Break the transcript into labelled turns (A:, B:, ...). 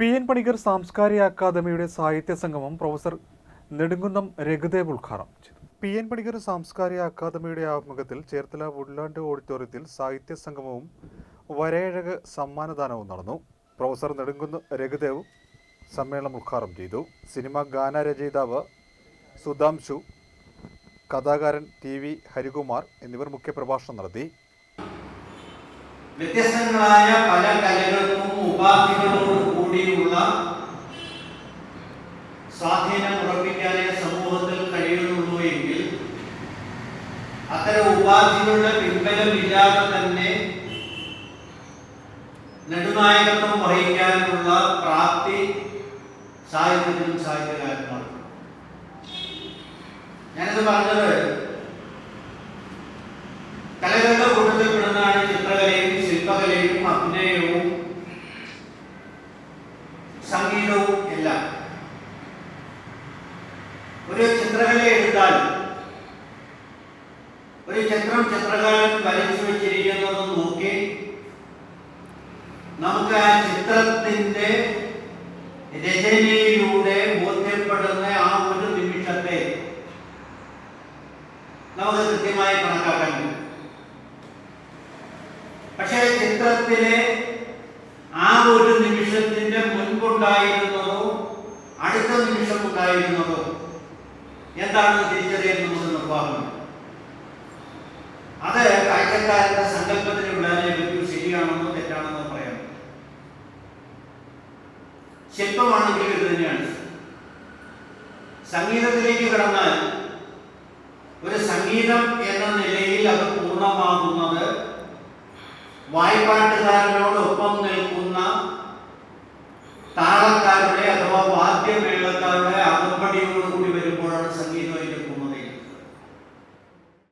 A: P N Panicker സാംസ്കാരിക അക്കാദമിയുടെ സാഹിത്യ സംഗമം പ്രൊഫസർ നെടുങ്കുന്നം രഘുദേവ് ഉദ്ഘാടനം ചെയ്തു. പി എൻ പണിക്കർ സാംസ്കാരിക അക്കാദമിയുടെ ആഭിമുഖ്യത്തിൽ ചേർത്തല വുഡ്ലാൻഡ് ഓഡിറ്റോറിയത്തിൽ സാഹിത്യ സംഗമവും വരേഴക സമ്മാനദാനവും നടന്നു. പ്രൊഫസർ നെടുങ്കുന്ന രഘുദേവ് സമ്മേളനം ഉദ്ഘാടനം ചെയ്തു. സിനിമ ഗാനരചയിതാവ് സുധാംശു കഥാകാരൻ ടി വി ഹരികുമാർ എന്നിവർ മുഖ്യപ്രഭാഷണം നടത്തി.
B: വ്യത്യസ്തങ്ങളായ പല സ്വാധീനം ഉറപ്പിക്കാനേ സമൂഹത്തിൽ കഴിയുന്നുള്ളൂ എങ്കിൽ അത്തരം ഉപാധികളുടെ പിൻബലം ഇല്ലാതെ തന്നെ നെടുനായകത്വം വഹിക്കാനുള്ള പ്രാപ്തി സാഹിത്യത്തിനും സാഹിത്യകാരന്മാർക്കും ഞാനത് പറഞ്ഞത് കലകളുടെ കൂട്ടത്തിൽ പെടുന്നതാണ് ചിത്രകലയും ശില്പകലയും അഭിനയവും സംഗീതവും എല്ലാം. ഒരു ചിത്രകല എടുത്താൽ ഒരു ചിത്രം ചിത്രകാരൻ വരച്ചു വെച്ചിരിക്കുന്നത് നോക്കി. നമുക്ക് ആ ചിത്രത്തിന്റെ രചനയിലൂടെ ബോധ്യപ്പെടുന്ന ആ ഒരു നിമിഷത്തെ നമുക്ക് കൃത്യമായി കണക്കാക്കാൻ കഴിയും പക്ഷേ ചിത്രത്തിലെ ആ ഒരു നിമിഷത്തിന്റെ മുൻപുണ്ടായിരുന്നതോ അടുത്ത നിമിഷം ഉണ്ടായിരുന്നതോ എന്താണെന്ന് തിരിച്ചറിയാൻ നമുക്ക് നിർവാഹമില്ല അത് കാഴ്ചക്കാരന്റെ സങ്കല്പത്തിന് വിടാനേ പറ്റൂ ശരിയാണെന്നോ തെറ്റാണെന്നോ പറയാം. ശില്പമാണെങ്കിൽ ഇത് തന്നെയാണ്. സംഗീതത്തിലേക്ക് കടന്നാൽ ഒരു സംഗീതം എന്ന നിലയിൽ അത് പൂർണമാകുന്നത് വായ്പാട്ടുകാരനോടൊപ്പം നിൽക്കുന്ന താളം